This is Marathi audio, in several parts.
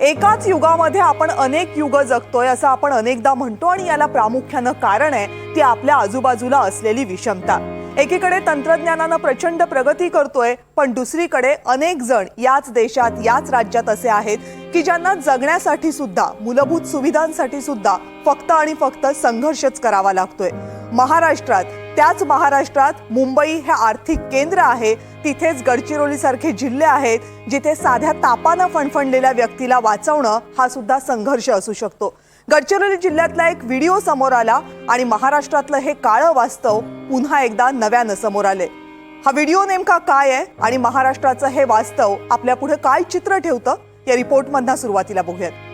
एकाच युगामध्ये आपण अनेक युग जगतोय असं आपण अनेकदा म्हणतो आणि याला प्रामुख्यानं कारण आहे ती आपल्या आजूबाजूला असलेली विषमता. एकीकडे तंत्रज्ञानानं प्रचंड प्रगती करतोय पण दुसरीकडे अनेक जण याच देशात याच राज्यात असे आहेत की ज्यांना जगण्यासाठी सुद्धा मूलभूत सुविधांसाठी सुद्धा फक्त आणि फक्त संघर्षच करावा लागतोय. महाराष्ट्रात त्याच महाराष्ट्रात मुंबई हे आर्थिक केंद्र आहे तिथेच गडचिरोली सारखे जिल्हे आहेत जिथे साध्या तापानं फणफणलेल्या व्यक्तीला वाचवणं हा सुद्धा संघर्ष असू शकतो. गडचिरोली जिल्ह्यातला एक व्हिडिओ समोर आला आणि महाराष्ट्रातलं हे काळं वास्तव पुन्हा एकदा नव्यानं समोर आले. हा व्हिडिओ नेमका काय आहे आणि महाराष्ट्राचं हे वास्तव आपल्या पुढे काय चित्र ठेवतं या रिपोर्टमधना सुरुवातीला बघूयात.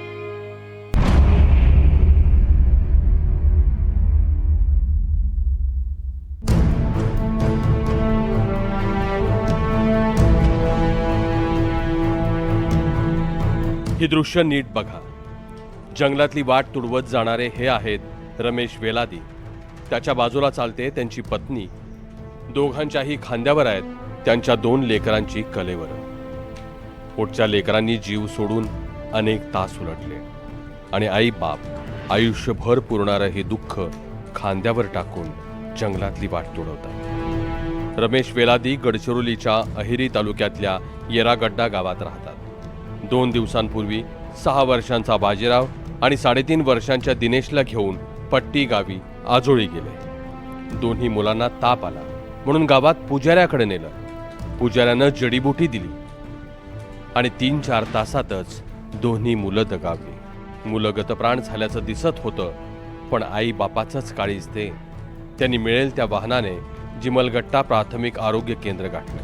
ही दृश्य नीट बघा. जंगलातली वाट तुडवत जाणारे हे आहेत रमेश वेलादी. त्याच्या बाजूला चालते त्यांची पत्नी. दोघांच्याही खांद्यावर आहेत त्यांच्या दोन लेकरांची कलेवर. पोटच्या लेकरांनी जीव सोडून अनेक तास उलटले. आणि आई बाप आयुष्यभर पुरणारं हे दुःख खांद्यावर टाकून जंगलातली वाट तुडवतात. रमेश वेलादी गडचिरोलीच्या अहिरी तालुक्यातल्या येरागड्डा गावात राहतात. दोन दिवसांपूर्वी सहा वर्षांचा बाजीराव आणि साडेतीन वर्षांच्या दिनेशला घेऊन पट्टी गावी आजोळी गेले. दोन्ही मुलांना ताप आला. म्हणून गावात पुजाऱ्याकडे नेलं. पुजाऱ्यानं जडीबुटी दिली. आणि तीन चार तासातच दोन्ही मुलं दगावली. मुलं गतप्राण झाल्याचं दिसत होतं पण आई बापाचंच काळीज ते. त्यांनी मिळेल त्या वाहनाने जिमलगट्टा प्राथमिक आरोग्य केंद्र गाठलं.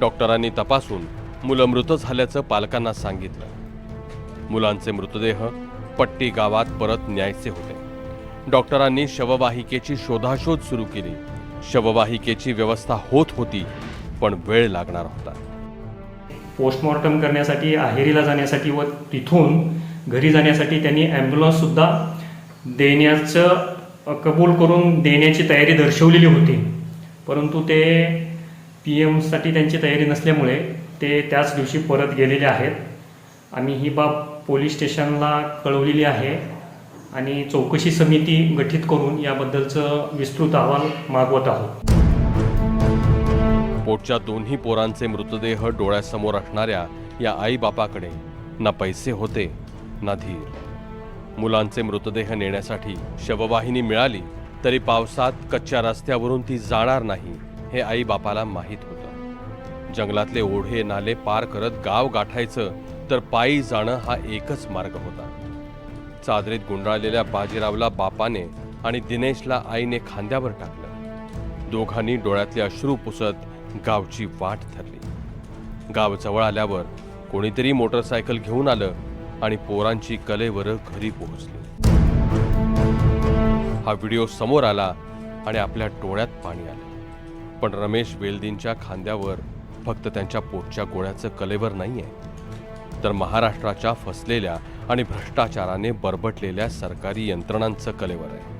डॉक्टरांनी तपासून मुलं मृत झाल्याचं पालकांना सांगितलं. मुलांचे मृतदेह पट्टी गावात परत न्यायचे होते. डॉक्टरांनी शववाहिकेची शोधाशोध सुरू केली. शववाहिकेची व्यवस्था होत होती पण वेळ लागणार होता. पोस्टमॉर्टम करण्यासाठी आहेरीला जाण्यासाठी व तिथून घरी जाण्यासाठी त्यांनी ॲम्ब्युलन्ससुद्धा देण्याचं कबूल करून देण्याची तयारी दर्शवलेली होती. परंतु ते पी एमसाठी त्यांची तयारी नसल्यामुळे ते त्याच दिवशी परत गेलेले आहेत. आम्ही ही बाब पोलीस स्टेशनला कळवलेली आहे आणि चौकशी समिती गठीत करून याबद्दलचं विस्तृत अहवाल मागवत आहोत. पोटच्या दोन्ही पोरांचे मृतदेह डोळ्यासमोर असणाऱ्या या आई बापाकडे ना पैसे होते ना धीर. मुलांचे मृतदेह नेण्यासाठी शववाहिनी मिळाली तरी पावसात कच्च्या रस्त्यावरून ती जाणार नाही हे आई बापाला माहीत होतं. जंगलातले ओढे नाले पार करत गाव गाठायचं तर पायी जाणं हा एकच मार्ग होता. चादरीत गुंडाळलेल्या बाजीरावला बापाने आणि दिनेशला आईने खांद्यावर टाकलं. दोघांनी डोळ्यातले अश्रू पुसत गावची वाट धरली. गाव जवळ आल्यावर कोणीतरी मोटरसायकल घेऊन आलं आणि पोरांची कलेवर घरी पोहोचली. हा व्हिडिओ समोर आला आणि आपल्या डोळ्यात पाणी आलं. पण रमेश वेल्दींच्या खांद्यावर फक्त त्यांच्या पोटच्या गोळ्याचं कलेवर नाही आहे तर महाराष्ट्राच्या फसलेल्या आणि भ्रष्टाचाराने बरबटलेल्या सरकारी यंत्रणांचं कलेवर आहे.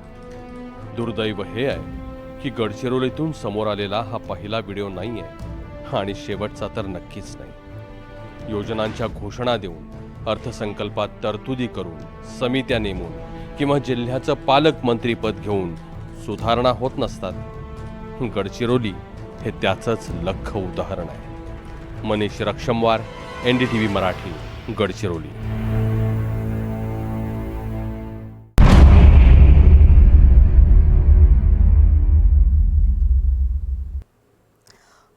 दुर्दैव हे आहे की गडचिरोलीतून समोर आलेला हा पहिला व्हिडिओ नाही आहे आणि शेवटचा तर नक्कीच नाही. योजनांच्या घोषणा देऊन अर्थसंकल्पात तरतुदी करून समित्या नेमून किंवा जिल्ह्याचं पालकमंत्रीपद घेऊन सुधारणा होत नसतात. गडचिरोली हे त्याचंच लख उदाहरण आहे. Manish Rakshamwar N D T V Marathi Gadchiroli.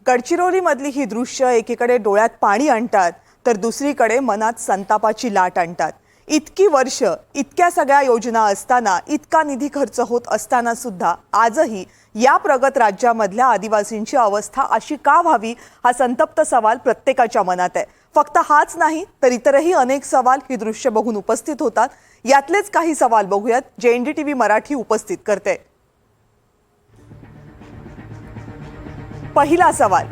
गडचिरोलीमधली ही दृश्य एकीकडे डोळ्यात पाणी आणतात तर दुसरीकडे मनात संतापाची लाट आणतात. इतकी वर्ष इतक्या सगळ्या योजना असताना इतका निधी खर्च होत असताना सुद्धा आजही या प्रगत राज्यामधल्या आदिवासींची अवस्था अशी का व्हावी हा संतप्त सवाल प्रत्येकाच्या मनात आहे. फक्त हाच नाही तर इतरही अनेक सवाल ही दृश्य बघून उपस्थित होतात. यातलेच काही सवाल बघूयात जे N D T V Marathi उपस्थित करते. पहिला सवाल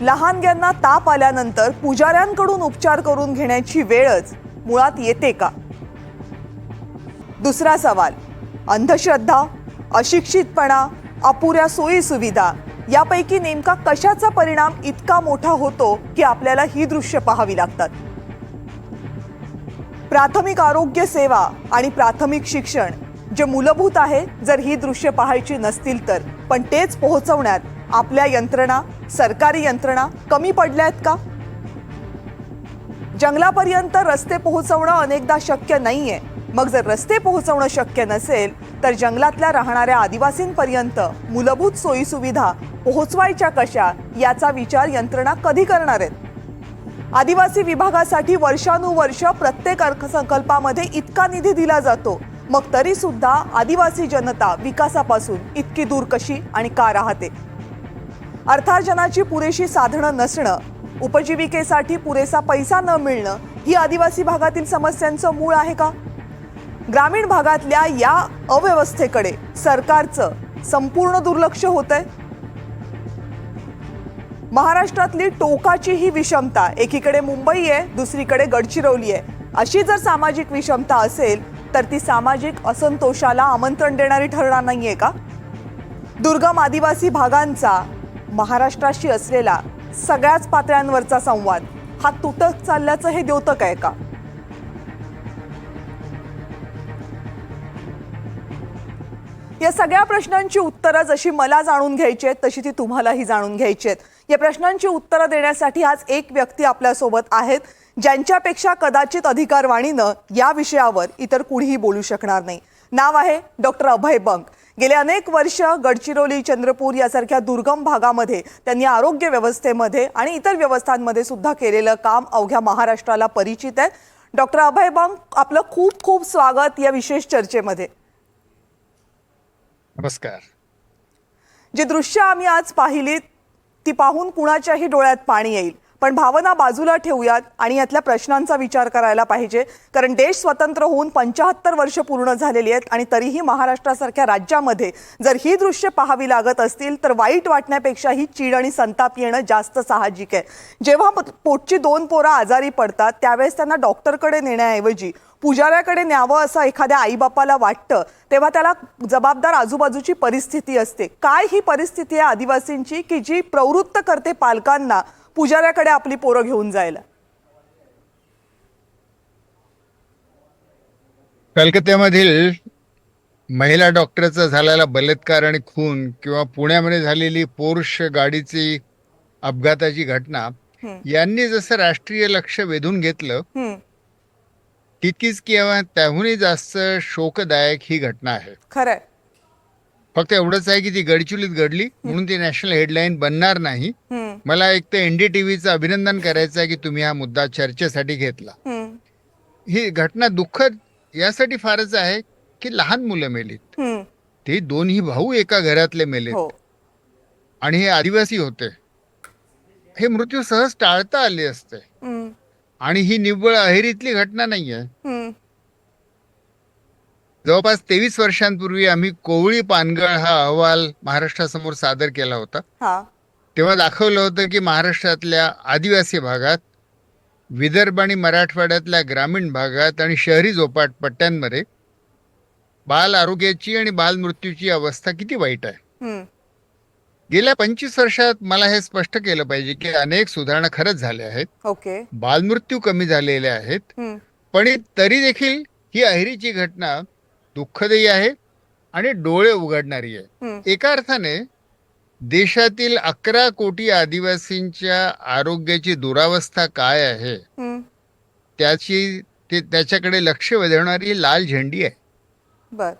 लहानग्यांना ताप आल्यानंतर पुजाऱ्यांकडून उपचार करून घेण्याची वेळच मुळात येते का? दुसरा सवाल अंधश्रद्धा अशिक्षितपणा अपुऱ्या सोयी सुविधा. यापैकी नेमका कशाचा परिणाम इतका मोठा होतो की आपल्याला ही दृश्य पाहावी लागतात. प्राथमिक आरोग्य सेवा आणि प्राथमिक शिक्षण जे मूलभूत आहे जर ही दृश्य पाहायची नसतील तर. पण तेच पोहोचवण्यात आपल्या यंत्रणा सरकारी यंत्रणा कमी पडल्या आहेत का? जंगलापर्यंत रस्ते पोहोचवणं अनेकदा शक्य नाहीये. मग जर रस्ते पोहोचवणं शक्य नसेल तर जंगलातल्या राहणाऱ्या आदिवासींपर्यंत मूलभूत सोयीसुविधा पोहोचवायच्या कशा याचा विचार यंत्रणा कधी करणार आहेत? आदिवासी विभागासाठी वर्षानुवर्ष प्रत्येक अर्थसंकल्पामध्ये इतका निधी दिला जातो. मग तरी सुद्धा आदिवासी जनता विकासापासून इतकी दूर कशी आणि का राहते? अर्थार्जनाची पुरेशी साधनं नसणं उपजीविकेसाठी पुरेसा पैसा न मिळणं ही आदिवासी भागातील समस्यांचं मूळ आहे का? ग्रामीण भागातल्या या अव्यवस्थेकडे सरकारचं संपूर्ण दुर्लक्ष होत आहे महाराष्ट्रातली टोकाची ही विषमता एकीकडे मुंबई आहे दुसरीकडे गडचिरोली आहे. अशी जर सामाजिक विषमता असेल तर ती सामाजिक असंतोषाला आमंत्रण देणारी ठरणार नाहीये का? दुर्गम आदिवासी भागांचा महाराष्ट्राशी असलेला सगळ्याच पातळ्यांवरचा संवाद हा तुटत चालल्याचं हे द्योतक आहे का? या सगळ्या प्रश्नांची उत्तरं जशी मला जाणून घ्यायची आहेत तशी ती तुम्हालाही जाणून घ्यायची आहेत. या प्रश्नांची उत्तरं देण्यासाठी आज एक व्यक्ती आपल्यासोबत आहेत ज्यांच्यापेक्षा कदाचित अधिकारवाणीनं या विषयावर इतर कुणीही बोलू शकणार नाही. नाव आहे डॉक्टर अभय बंक गेले अनेक वर्ष गडचिरोली चंद्रपूर यासारख्या दुर्गम भागामध्ये त्यांनी आरोग्य व्यवस्थेमध्ये आणि इतर व्यवस्थांमध्ये सुद्धा केलेलं काम अवघ्या महाराष्ट्राला परिचित आहे डॉक्टर अभय बंक आपलं खूप खूप स्वागत या विशेष चर्चेमध्ये. नमस्कार. जे दृश्य आम्ही आज पाहिलीत ती पाहून कुणाच्याही डोळ्यात पाणी येईल. पण भावना बाजूला ठेवूयात आणि यातल्या प्रश्नांचा विचार करायला पाहिजे. कारण देश स्वतंत्र होऊन पंचाहत्तर वर्ष पूर्ण झालेली आहेत आणि तरीही महाराष्ट्रासारख्या राज्यामध्ये जर ही दृश्य पाहावी लागत असतील तर वाईट वाटण्यापेक्षा ही चीड आणि संताप येणं जास्त साहजिक आहे. जेव्हा पोटची दोन पोरं आजारी पडतात त्यावेळेस त्यांना डॉक्टरकडे नेण्याऐवजी पुजाऱ्याकडे न्यावं असं एखाद्या आईबापाला वाटतं तेव्हा त्याला जबाबदार आजूबाजूची परिस्थिती असते. काय ही परिस्थिती आहे आदिवासींची की जी प्रवृत्त करते पालकांना पुजाऱ्याकडे आपली पोरं घेऊन जायला? कलकत्त्यामधील महिला डॉक्टरचा झालेला बलात्कार आणि खून किंवा पुण्यामध्ये झालेली पोर्श गाडीची अपघाताची घटना यांनी जसं राष्ट्रीय लक्ष वेधून घेतलं तितकीच किंवा त्याहूनही जास्त शोकदायक ही घटना आहे. खरंय. फक्त एवढंच आहे की ती गडचिरोलीत घडली म्हणून ती नॅशनल हेडलाईन बनणार नाही. मला एक तर एनडीटीव्हीचं अभिनंदन करायचं आहे की तुम्ही हा मुद्दा चर्चेसाठी घेतला. ही घटना दुःखद यासाठी फारच आहे की लहान मुलं मेलीत. ते दोन्ही भाऊ एका घरातले मेले हो. आणि हे आदिवासी होते. हे मृत्यू सहज टाळता आले असते. आणि ही निव्वळ अहेरीतली घटना नाहीये. हम्म, जवळपास तेवीस वर्षांपूर्वी आम्ही कोवळी पानगळ हा अहवाल महाराष्ट्रासमोर सादर केला होता. हा. तेव्हा दाखवलं होतं की महाराष्ट्रातल्या आदिवासी भागात विदर्भ आणि मराठवाड्यातल्या ग्रामीण भागात आणि शहरी झोपाट पट्ट्यांमध्ये बाल आरोग्याची आणि बाल मृत्यूची अवस्था किती वाईट आहे. गेल्या पंचवीस वर्षात मला हे स्पष्ट केलं पाहिजे की अनेक सुधारणा खरंच झाल्या आहेत. ओके. बालमृत्यू कमी झालेले आहेत. पण तरी देखील ही अहिरीची घटना दुःखदही आहे आणि डोळे उघडणारी आहे. एका अर्थाने देशातील अकरा कोटी आदिवासींच्या आरोग्याची दुरावस्था काय आहे? त्याची ते त्याच्याकडे लक्ष वेधणारी लाल झेंडी आहे बर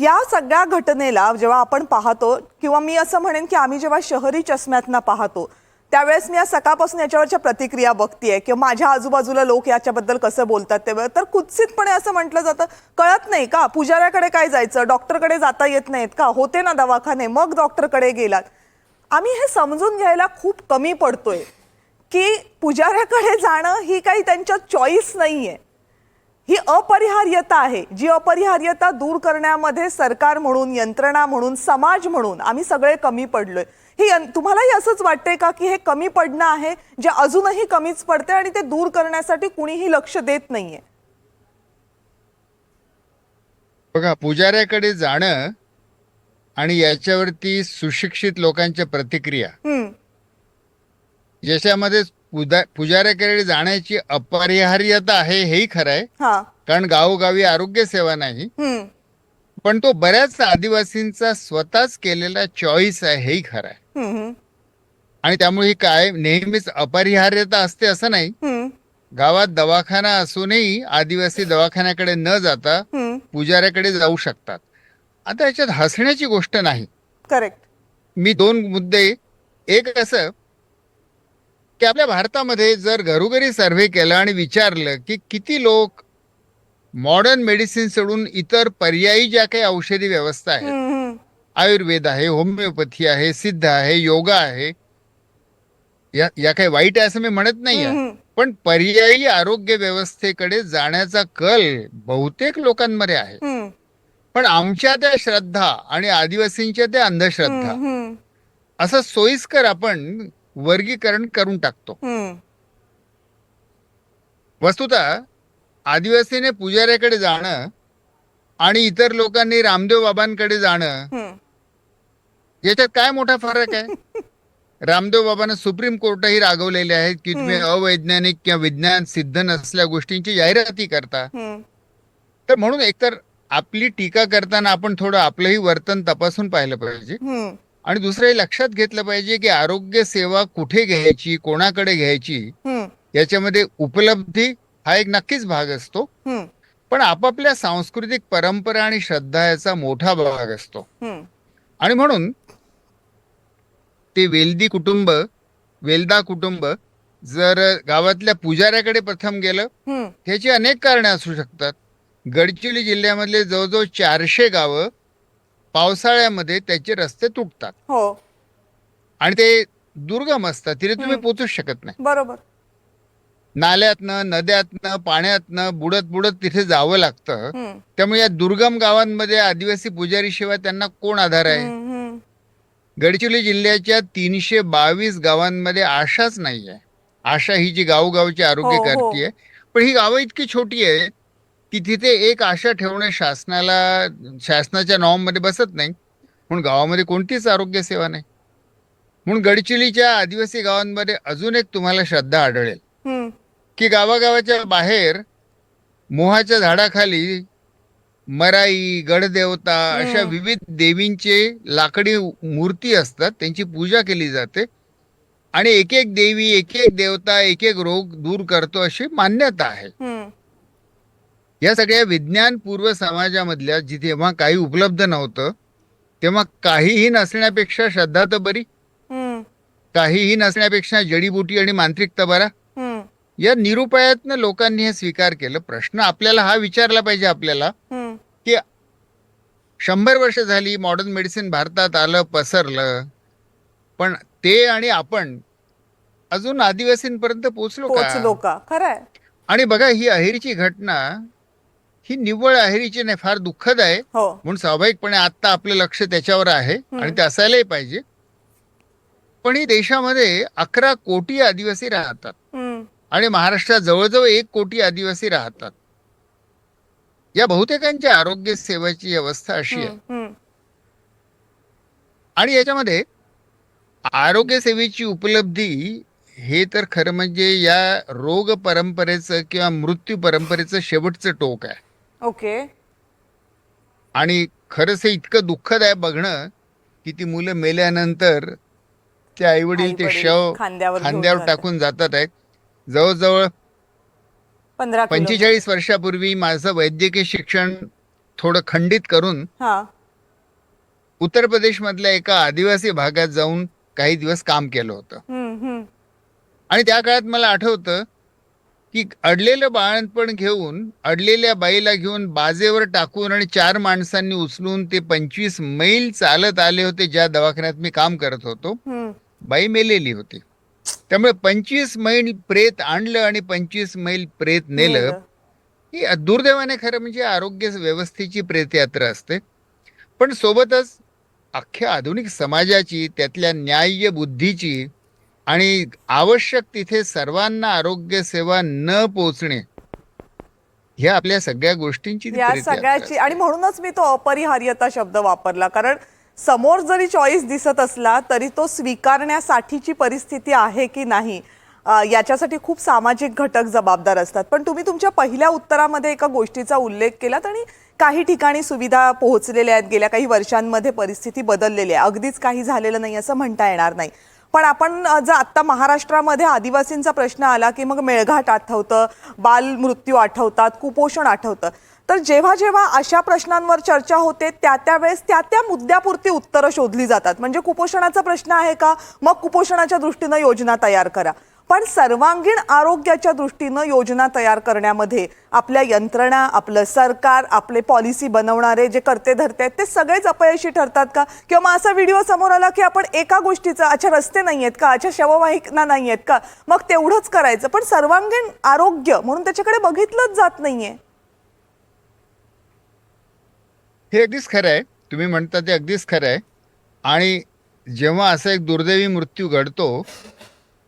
या सगळ्या घटनेला जेव्हा आपण पाहतो किंवा मी असं म्हणेन की आम्ही जेव्हा शहरी चष्म्यातनं पाहतो त्यावेळेस मी आज सकाळपासून याच्यावरच्या प्रतिक्रिया बघतीये किंवा माझ्या आजूबाजूला लोक याच्याबद्दल कसं बोलतात तेव्हा तर कुत्सितपणे असं म्हटलं जातं कळत नाही का? पुजाऱ्याकडे काय जायचं? डॉक्टरकडे जाता येत नाहीत का? होते ना दवाखाने मग डॉक्टरकडे गेलात. आम्ही हे समजून घ्यायला खूप कमी पडतोय की पुजाऱ्याकडे जाणं ही काही त्यांच्या चॉईस नाही आहे ही अपरिहार्यता आहे. जी अपरिहार्यता दूर करण्यामध्ये सरकार म्हणून यंत्रणा म्हणून समाज म्हणून आम्ही सगळे कमी पडलोय. ही तुम्हालाही असंच वाटतंय का की हे कमी पडणं आहे जे अजूनही कमीच पडते आणि ते दूर करण्यासाठी कुणीही लक्ष देत नाहीये? बघा पुजाऱ्याकडे जाणं आणि याच्यावरती सुशिक्षित लोकांच्या प्रतिक्रिया. याच्यामध्ये पुजा पुजाऱ्याकडे जाण्याची अपरिहार्यता आहे हेही खरं आहे हा. कारण गावोगावी आरोग्य सेवा नाही. हम्म. पण तो बऱ्याच आदिवासींचा स्वतःच केलेला चॉईस आहे हेही खरं आहे हम्म हम्म, आणि त्यामुळे ही काय नेहमीच अपरिहार्यता असते असं नाही. हम्म. गावात दवाखाना असूनही आदिवासी दवाखान्याकडे न जाता हम्म. पुजाऱ्याकडे जाऊ शकतात. आता याच्यात हसण्याची गोष्ट नाही. करेक्ट मी दोन मुद्दे एक असं की आपल्या भारतामध्ये जर घरोघरी सर्व्हे केला आणि विचारलं की किती लोक मॉडर्न मेडिसिन सोडून इतर पर्यायी ज्या काही औषधी व्यवस्था आहेत आयुर्वेद आहे होमिओपॅथी आहे सिद्ध आहे योगा आहे या या काही वाईट आहे असं मी म्हणत नाही आहे. पण पर्यायी आरोग्य व्यवस्थेकडे जाण्याचा कल बहुतेक लोकांमध्ये आहे. पण आमच्या त्या श्रद्धा आणि आदिवासींच्या त्या अंधश्रद्धा असं सोयीस्कर आपण वर्गीकरण करून टाकतो. वस्तुतः आदिवासीने पुजाऱ्याकडे जाणं आणि इतर लोकांनी रामदेव बाबांकडे जाणं. याच्यात काय मोठा फरक आहे रामदेव बाबांना सुप्रीम कोर्टही रागवलेले आहेत की तुम्ही अवैज्ञानिक किंवा विज्ञान सिद्ध नसल्या गोष्टींची जाहिराती करता. तर म्हणून एकतर आपली टीका करताना आपण थोडं आपलंही वर्तन तपासून पाहिलं पाहिजे. आणि दुसरं हे लक्षात घेतलं पाहिजे की आरोग्य सेवा कुठे घ्यायची कोणाकडे घ्यायची. याच्यामध्ये उपलब्धी हा एक नक्कीच भाग असतो. पण आपापल्या सांस्कृतिक परंपरा आणि श्रद्धा याचा मोठा भाग असतो. आणि म्हणून ते वेल्दी कुटुंब वेलदा कुटुंब जर गावातल्या पुजाऱ्याकडे प्रथम गेलं. त्याची अनेक कारणे असू शकतात गडचिरोली जिल्ह्यामधले जवळजवळ चारशे गावं पावसाळ्यामध्ये त्याचे रस्ते तुटतात हो आणि ते दुर्गम असतात तिथे तुम्ही. पोचूच शकत नाही बरोबर नाल्यातनं नद्यातनं पाण्यातनं बुडत बुडत तिथे जावं लागतं. त्यामुळे या दुर्गम गावांमध्ये आदिवासी पुजारी शिवाय त्यांना कोण आधार आहे. गडचिरोली जिल्ह्याच्या तीनशे बावीस गावांमध्ये आशाच नाही आहे आशा ही जी गावोगावची आरोग्य हो, हो. करते आहे पण ही गावं इतकी छोटी आहे की तिथे एक आशा ठेवणे शासनाला शासनाच्या नॉर्ममध्ये बसत नाही म्हणून गावामध्ये कोणतीच आरोग्य सेवा नाही म्हणून गडचिरोलीच्या आदिवासी गावांमध्ये अजून एक तुम्हाला श्रद्धा आढळेल. की गावागावाच्या बाहेर मोहाच्या झाडाखाली मराई गडदेवता अशा. विविध देवींचे लाकडी मूर्ती असतात त्यांची पूजा केली जाते आणि एक एक देवी एक एक देवता एक एक रोग दूर करतो अशी मान्यता आहे. या सगळ्या विज्ञानपूर्व समाजामधल्या जिथे तेव्हा काही उपलब्ध नव्हतं तेव्हा काहीही नसण्यापेक्षा श्रद्धा तर बरी. काहीही नसण्यापेक्षा जडीबुटी आणि मांत्रिकता बरा. या निरुपायातनं लोकांनी हे स्वीकार केलं प्रश्न आपल्याला हा विचारला पाहिजे आपल्याला. की शंभर वर्ष झाली मॉडर्न मेडिसिन भारतात आलं पसरलं पण ते आणि आपण अजून आदिवासींपर्यंत पोहोचलो पोचलो का का खरंय आणि बघा ही अहेरीची घटना ही निव्वळ अहेरीची नाही फार दुःखद आहे. हो. म्हणून स्वाभाविकपणे आता आपलं लक्ष त्याच्यावर आहे आणि ते असायलाही पाहिजे. पण ही देशामध्ये अकरा कोटी आदिवासी राहतात. आणि महाराष्ट्रात जवळजवळ एक कोटी आदिवासी राहतात. या बहुतेकांच्या आरोग्य सेवेची अवस्था अशी आहे. आणि याच्यामध्ये आरोग्य सेवेची उपलब्धी हे तर खरं म्हणजे या रोग परंपरेचं किंवा मृत्यू परंपरेचं शेवटचं टोक आहे. ओके आणि खरंच हे इतकं दुःखद आहे बघणं की ती मुलं मेल्यानंतर ते आईवडील ते आईवडील शव खांद्यावर घेऊन खांद्यावर जातात. टाकून जातात आहेत जवळजवळ पंधरा किलो. पंचेचाळीस वर्षापूर्वी माझं वैद्यकीय शिक्षण थोडं खंडित करून हा उत्तर प्रदेशमधल्या एका आदिवासी भागात जाऊन काही दिवस काम केलं होतं हम्म. हम्म. आणि त्या काळात मला आठवतं की अडलेलं बाळणपण घेऊन अडलेल्या बाईला घेऊन बाजेवर टाकून आणि चार माणसांनी उचलून ते पंचवीस मैल चालत आले होते ज्या दवाखान्यात मी काम करत होतो. बाई मेलेली होती त्यामुळे पंचवीस मैल प्रेत आणलं आणि पंचवीस मैल प्रेत नेलं नेलं. ही दुर्दैवाने खरं म्हणजे आरोग्य व्यवस्थेची प्रेतयात्रा असते पण सोबतच अख्ख्या आधुनिक समाजाची त्यातल्या न्याय्य बुद्धीची आणि आवश्यक तिथे सर्वांना आरोग्य सेवा न पोचणे ह्या आपल्या सगळ्या गोष्टींची सगळ्याची. आणि म्हणूनच मी तो अपरिहार्यता शब्द वापरला कारण समोर जरी चॉईस दिसत असला तरी तो स्वीकारण्यासाठीची परिस्थिती आहे की नाही याच्यासाठी खूप सामाजिक घटक जबाबदार असतात. पण तुम्ही तुमच्या पहिल्या उत्तरामध्ये एका गोष्टीचा उल्लेख केलात आणि काही ठिकाणी सुविधा पोहोचलेल्या आहेत. गेल्या काही वर्षांमध्ये परिस्थिती बदललेली आहे. अगदीच काही झालेलं नाही असं म्हणता येणार नाही. पण आपण जर आत्ता महाराष्ट्रामध्ये आदिवासींचा प्रश्न आला की मग मेळघाट आठवतं बालमृत्यू आठवतात कुपोषण आठवतं तर जेव्हा जेव्हा अशा प्रश्नांवर चर्चा होते त्या त्या वेळेस त्या त्या मुद्द्यापुरती उत्तरं शोधली जातात. म्हणजे कुपोषणाचा प्रश्न आहे का? मग कुपोषणाच्या दृष्टीनं योजना तयार करा. पण सर्वांगीण आरोग्याच्या दृष्टीनं योजना तयार करण्यामध्ये आपल्या यंत्रणा आपलं सरकार आपले पॉलिसी बनवणारे जे करते धरते आहेत ते सगळेच अपयशी ठरतात का? किंवा मग असा व्हिडिओ समोर आला की आपण एका गोष्टीचा अच्छा रस्ते नाही आहेत का? अच्छा शववाहिका नाही आहेत का? मग तेवढंच करायचं. पण सर्वांगीण आरोग्य म्हणून त्याच्याकडे बघितलंच जात नाहीये. हे अगदीच खरं आहे. तुम्ही म्हणता ते अगदीच खरं आहे. आणि जेव्हा असा एक दुर्दैवी मृत्यू घडतो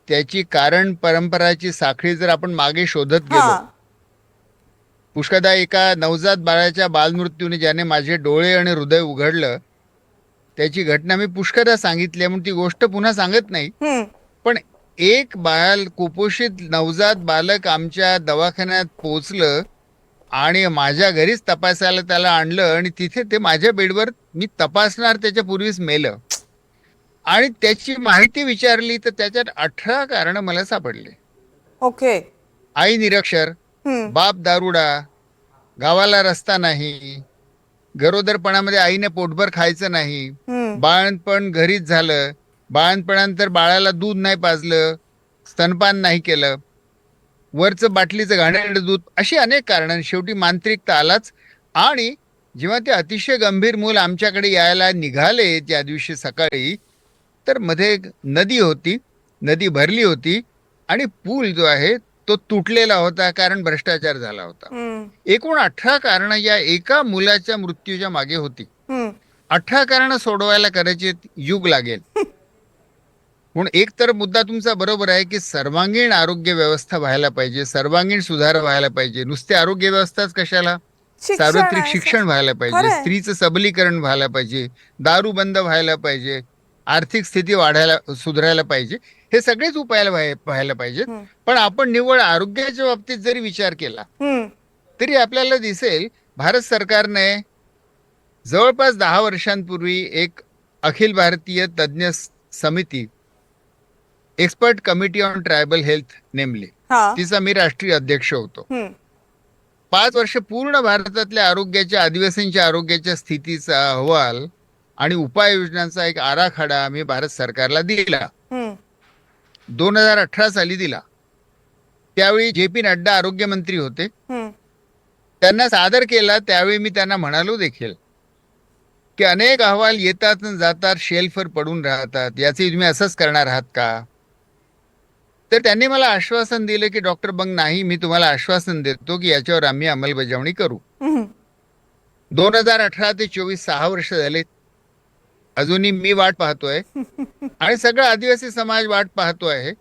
त्याची कारण परंपराची साखळी जर आपण मागे शोधत गेलो. पुष्कदा एका नवजात बाळाच्या बालमृत्यूने ज्याने माझे डोळे आणि हृदय उघडलं त्याची घटना मी पुष्कदा सांगितली म्हणून ती गोष्ट पुन्हा सांगत नाही. पण एक बाल कुपोषित नवजात बालक आमच्या दवाखान्यात पोचलं आणि माझ्या घरीच तपासायला त्याला आणलं आणि तिथे ते माझ्या बेडवर मी तपासणार त्याच्या पूर्वीच मेलं. आणि त्याची माहिती विचारली तर त्याच्यात अठरा कारणं मला सापडले. ओके. आई निरक्षर बाप दारुडा गावाला रस्ता नाही गरोदरपणामध्ये आईने पोटभर खायचं नाही बाळणपण घरीच झालं बाळणपणानंतर बाळाला दूध नाही पाजलं स्तनपान नाही केलं वरचं बाटलीचं घाणेरडं दूध अशी अनेक कारण शेवटी मांत्रिकता आलाच. आणि जेव्हा ते अतिशय गंभीर मूल आमच्याकडे यायला निघाले त्या दिवशी सकाळी तर मध्ये एक नदी होती नदी भरली होती आणि पूल जो आहे तो तुटलेला होता कारण भ्रष्टाचार झाला होता. एकूण अठरा कारणं या एका मुलाच्या मृत्यूच्या मागे होती. अठरा कारणं सोडवायला कदाचित युग लागेल. म्हणून एक तर मुद्दा तुमचा बरोबर आहे की सर्वांगीण आरोग्य व्यवस्था व्हायला पाहिजे सर्वांगीण सुधार व्हायला पाहिजे. नुसते आरोग्य व्यवस्थाच कशाला? सार्वत्रिक. शिक्षण व्हायला. पाहिजे स्त्रीचं सबलीकरण व्हायला पाहिजे दारू बंद व्हायला पाहिजे. आर्थिक स्थिती वाढायला सुधारायला पाहिजे. हे सगळेच उपाय व्हायला पाहिजेत. पण आपण निव्वळ आरोग्याच्या बाबतीत जरी विचार केला तरी आपल्याला दिसेल भारत सरकारने जवळपास दहा वर्षांपूर्वी एक अखिल भारतीय तज्ज्ञ समिती expert committee on tribal health नेमली. तिचा मी राष्ट्रीय अध्यक्ष होतो. पाच वर्ष पूर्ण भारतातल्या आरोग्याच्या आदिवासींच्या आरोग्याच्या स्थितीचा अहवाल आणि उपाययोजनांचा एक आराखडा आम्ही भारत सरकारला दिला. दोन हजार अठरा साली दिला. त्यावेळी जे पी नड्डा आरोग्यमंत्री होते. त्यांना सादर केला त्यावेळी मी त्यांना म्हणालो देखील की अनेक अहवाल येतात जातात शेल्फवर पडून राहतात. याचे तुम्ही असंच करणार आहात का? तर त्यांनी मला आश्वासन दिलं की डॉक्टर बंग नाही मी तुम्हाला आश्वासन देतो की याच्यावर आम्ही अंमलबजावणी करू. दोन हजार अठरा ते चोवीस सहा वर्ष झाले अजूनही मी वाट पाहतोय. आणि सगळा आदिवासी समाज वाट पाहतो आहे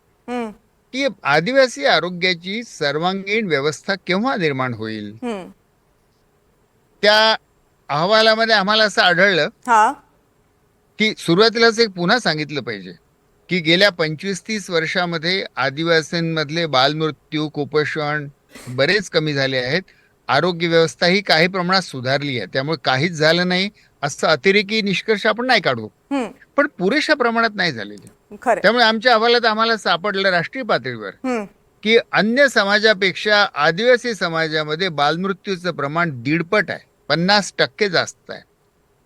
की आदिवासी आरोग्याची सर्वांगीण व्यवस्था केव्हा निर्माण होईल? त्या अहवालामध्ये आम्हाला असं आढळलं हा. की सुरुवातीलाच एक पुन्हा सांगितलं पाहिजे की गेल्या पंचवीस तीस वर्षामध्ये आदिवासींमधले बालमृत्यू कुपोषण बरेच कमी झाले आहेत. आरोग्य व्यवस्था ही काही प्रमाणात सुधारली आहे. त्यामुळे काहीच झालं नाही. असं अतिरेकी निष्कर्ष आपण नाही काढू. पण पुरेशा प्रमाणात नाही झालेले. त्यामुळे आमच्या अहवालात आम्हाला सापडलं राष्ट्रीय पातळीवर की अन्य समाजापेक्षा आदिवासी समाजामध्ये बालमृत्यूचं प्रमाण दीडपट आहे. पन्नास टक्के जास्त आहे.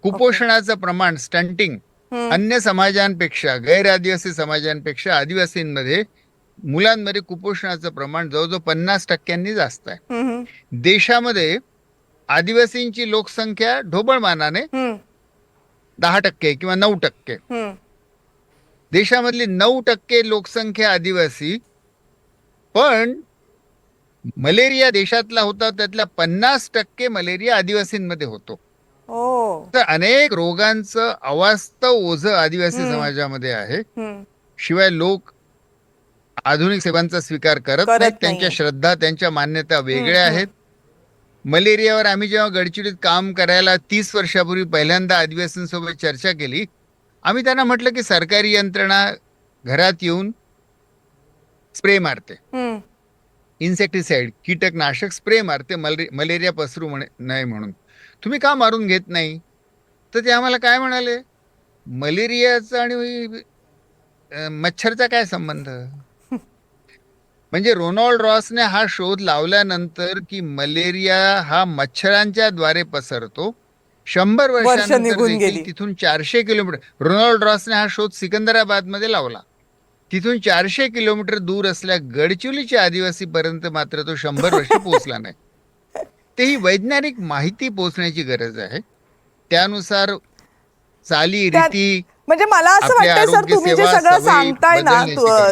कुपोषणाचं प्रमाण स्टंटिंग अन्य समाजांपेक्षा गैर आदिवासी समाजांपेक्षा आदिवासींमध्ये मुलांमध्ये कुपोषणाचं प्रमाण जवळजवळ पन्नास टक्क्यांनी जास्त आहे. देशामध्ये आदिवासींची लोकसंख्या ढोबळमानाने दहा टक्के किंवा नऊ टक्के. देशामधली नऊ टक्के लोकसंख्या आदिवासी पण मलेरिया देशातला होता त्यातला पन्नास टक्के मलेरिया आदिवासींमध्ये होतो. तर अनेक रोगांचं अवास्तव ओझं आदिवासी. समाजामध्ये आहे. शिवाय लोक आधुनिक सेवांचा स्वीकार करत नाहीत. त्यांच्या. श्रद्धा त्यांच्या मान्यता वेगळ्या. आहेत. मलेरियावर आम्ही जेव्हा गडचिरोलीत काम करायला तीस वर्षापूर्वी पहिल्यांदा आदिवासींसोबत चर्चा केली आम्ही त्यांना म्हटलं की सरकारी यंत्रणा घरात येऊन स्प्रे मारते. इन्सेक्टिसाइड कीटकनाशक स्प्रे मारते मले मलेरिया पसरू म्हणे नाही म्हणून. तुम्ही का मारून घेत नाही? तर ते आम्हाला काय म्हणाले? मलेरियाचा आणि मच्छरचा काय संबंध? म्हणजे रोनाल्ड रॉसने हा शोध लावल्यानंतर की मलेरिया हा मच्छरांच्या द्वारे पसरतो. शंभर वर्ष वर्षानंतर. तिथून चारशे किलोमीटर रोनाल्ड रॉसने हा शोध सिकंदराबादमध्ये लावला. तिथून चारशे किलोमीटर दूर असल्या गडचिरोलीच्या आदिवासी पर्यंत मात्र तो शंभर वर्ष पोहोचला नाही. ते ही वैज्ञानिक माहिती पोहोचण्याची गरज आहे. त्यानुसार चाली रीती म्हणजे मला असं वाटतंय सर तुम्ही जे सगळं सांगताय ना.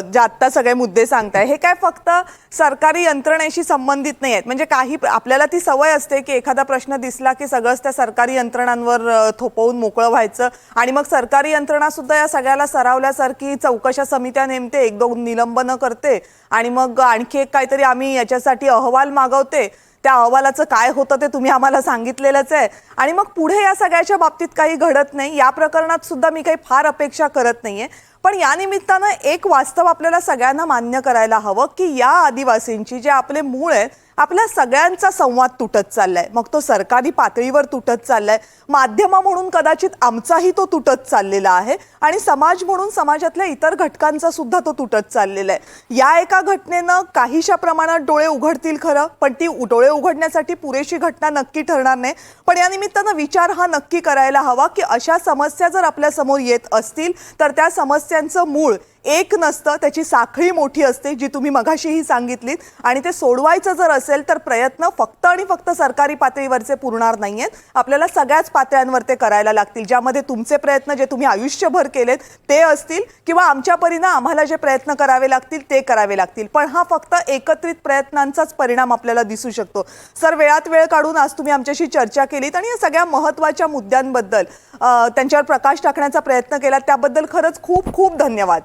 जे आत्ता सगळे मुद्दे सांगताय हे काय फक्त सरकारी यंत्रणेशी संबंधित नाही आहेत म्हणजे काही आपल्याला ती सवय असते की एखादा प्रश्न दिसला की सगळंच त्या सरकारी यंत्रणांवर थोपवून मोकळं व्हायचं आणि मग सरकारी यंत्रणा सुद्धा या सगळ्याला सरावल्यासारखी चौकशा समित्या नेमते एक दोन निलंबनं करते आणि मग आणखी एक काहीतरी आम्ही याच्यासाठी अहवाल मागवते त्या अहवालाचं काय होतं ते तुम्ही आम्हाला सांगितलेलंच आहे. आणि मग पुढे या सगळ्याच्या बाबतीत काही घडत नाही. या प्रकरणात सुद्धा मी काही फार अपेक्षा करत नाहीये. पण या निमित्तानं एक वास्तव आपल्याला सगळ्यांना मान्य करायला हवं की या आदिवासींची जे आपले मूळ आहे आपल्या सगळ्यांचा संवाद तुटत चाललाय. मग तो सरकारी पातळीवर तुटत चाललाय. माध्यमा म्हणून कदाचित आमचाही तो तुटत चाललेला आहे आणि समाज म्हणून समाजातल्या इतर घटकांचा सुद्धा तो तुटत चाललेला आहे. या एका घटनेनं काहीशा प्रमाणात डोळे उघडतील खरं पण ती डोळे उघडण्यासाठी पुरेशी घटना नक्की ठरणार नाही. पण या निमित्तानं विचार हा नक्की करायला हवा की अशा समस्या जर आपल्यासमोर येत असतील तर त्या समस्यांचं मूळ एक नसतं त्याची साखळी मोठी असते जी तुम्ही मघाशीही सांगितलीत. आणि ते सोडवायचं जर असेल तर प्रयत्न फक्त आणि फक्त सरकारी पातळीवरचे पुरणार नाही आहेत आपल्याला सगळ्याच पातळ्यांवर ते करायला लागतील. ज्यामध्ये तुमचे प्रयत्न जे तुम्ही आयुष्यभर केलेत ते असतील किंवा आमच्या परीनं आम्हाला जे प्रयत्न करावे लागतील ते करावे लागतील. पण हा फक्त एकत्रित प्रयत्नांचाच परिणाम आपल्याला दिसू शकतो. सर वेळात वेळ काढून आज तुम्ही आमच्याशी चर्चा केलीत आणि या सगळ्या महत्त्वाच्या मुद्द्यांबद्दल त्यांच्यावर प्रकाश टाकण्याचा प्रयत्न केला त्याबद्दल खरंच खूप खूप धन्यवाद.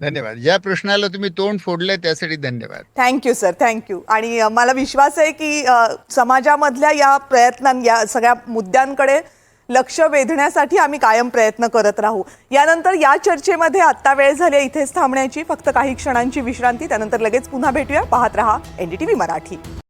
धन्यवाद. या प्रश्नाला तुम्ही तोंड फोडलंय त्यासाठी धन्यवाद. थँक्यू सर थँक्यू आणि मला विश्वास आहे की समाजामधल्या या प्रयत्नां या सगळ्या मुद्द्यांकडे लक्ष वेधण्यासाठी आम्ही कायम प्रयत्न करत राहू. यानंतर या चर्चेमध्ये आत्ता वेळ झाली इथेच थांबण्याची. फक्त काही क्षणांची विश्रांती. त्यानंतर लगेच पुन्हा भेटूया. पाहत रहा एनडीटीव्ही मराठी.